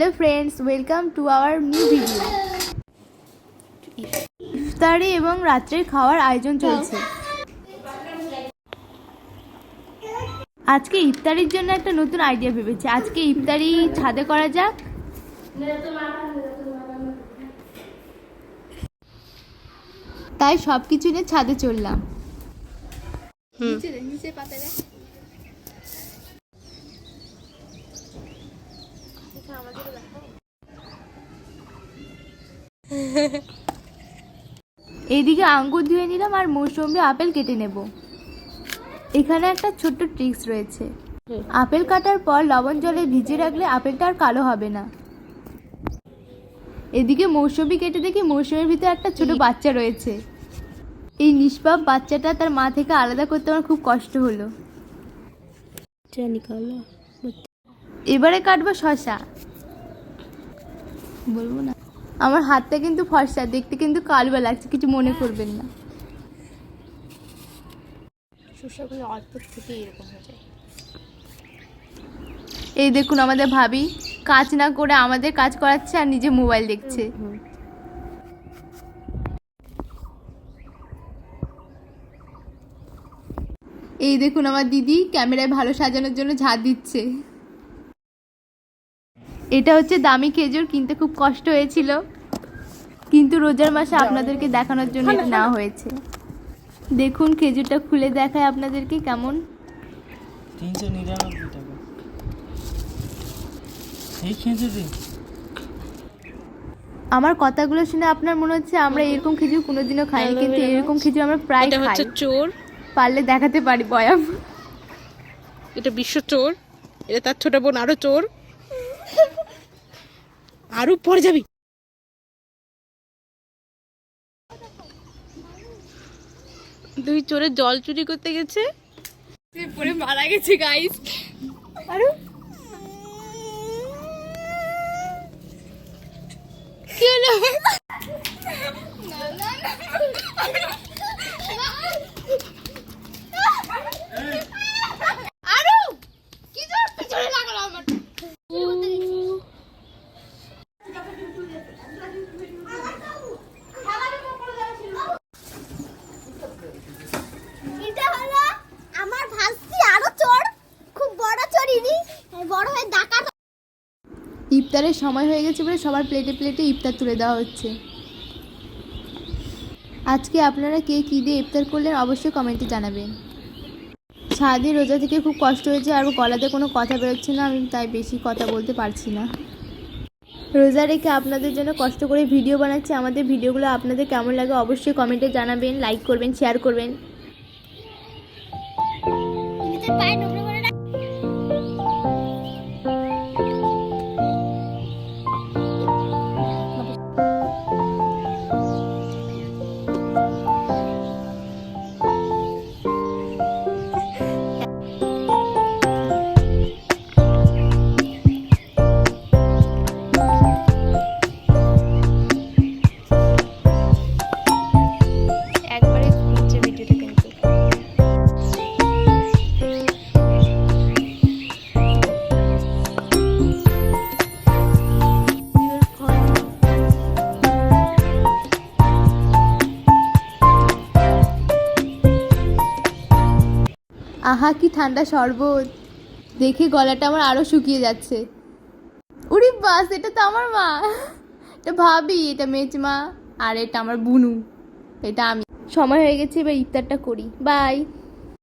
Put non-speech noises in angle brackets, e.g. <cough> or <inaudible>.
Hello friends, welcome to our new video. ইফতারি এবং রাত্রের খাওয়ার আয়োজন চলছে। আজকে ইফতারির জন্য একটা নতুন আইডিয়া ভেবেছি। আজকে ইফতারি ছাদে করা যাক। তাই সব কিছু নিয়ে ছাদে চললাম। <laughs> এইদিকে আঙ্গুর ধুয়ে নিলাম আর মৌসুমি আপেল কেটে নেব। এখানে একটা ছোট্ট ট্রিক্স রয়েছে। আপেল কাটার পর লবণ জলে ভিজিয়ে রাখলে আপেলটা আর কালো হবে না। এদিকে মৌসুমি কেটে দেখি মৌসুমের ভিতরে একটা ছোট বাচ্চা রয়েছে। এই নিষ্পাপ বাচ্চাটা তার মা থেকে আলাদা করতে আমার খুব কষ্ট হলো। এবারে কাটবো শশা বলব না। আমার হাতটা কিন্তু ফর্সা দেখতে কিন্তু কালবা লাগছে কিছু মনে করবেন না। শসাগুলো অল্প থেকে এরকম হয়ে যায়। এই দেখুন আমাদের ভাবি কাজ না করে আমাদের কাজ করাচ্ছে আর নিজে মোবাইল দেখছে। এই দেখুন আমার দিদি ক্যামেরায় ভালো সাজানোর জন্য ঝাড় দিচ্ছে। এটা হচ্ছে দামি খেজুর কিনতে খুব কষ্ট হয়েছিল। কিন্তু রোজার মাসে আপনাদেরকে দেখানোর জন্য না হয়েছে। দেখুন খেজুরটা খুলে দেখায় আপনাদেরকে কেমন। তিনশো নিরানব্বই টাকা। এই খেজুরি? আমার কথাগুলো শুনে আপনার মনে হচ্ছে আমরা এরকম খেজুর কোনোদিনও খাইনি কিন্তু এরকম খেজুর আমরা প্রায় খাই হচ্ছে চোর। পারলে দেখাতে পারি বয়াম। এটা বিশ্ব চোর। এটা তার ছোট বোন আরও চোর। আরও পরে যাবি। দুই চোরে জল চুরি করতে গেছে। পরে মারা গেছে গাইস আরও কি হলো আরও কি জোর পিছনে লাগালো আমার এটা হলো আমার ভাস্তি আরও চোর খুব বড় চোর ইনি বড় হয়ে ডাকাত ইফতারের সময় হয়ে গেছে বলে সবার প্লেটে প্লেটে ইফতার তুলে দেওয়া হচ্ছে। আজকে আপনারা কে কী দিয়ে ইফতার করলেন অবশ্যই কমেন্টে জানাবেন। সারাদিন রোজা থেকে খুব কষ্ট হয়েছে আর গলাতে কোনো কথা বেরোচ্ছে না, আমি তাই বেশি কথা বলতে পারছি না। রোজা রেখে আপনাদের জন্য কষ্ট করে ভিডিও বানাচ্ছি, আমাদের ভিডিওগুলো আপনাদের কেমন লাগে অবশ্যই কমেন্টে জানাবেন লাইক করবেন শেয়ার করবেন। আহা, কি ঠান্ডা শরবত। দেখে গলাটা আমার আরও শুকিয়ে যাচ্ছে। উড়ি বাস, এটা তো আমার মা। এটা ভাবি, এটা মেজমা, আর এটা আমার বুনু। এটা আমি। সময় হয়ে গেছে, এবার ইফতারটা করি। বাই।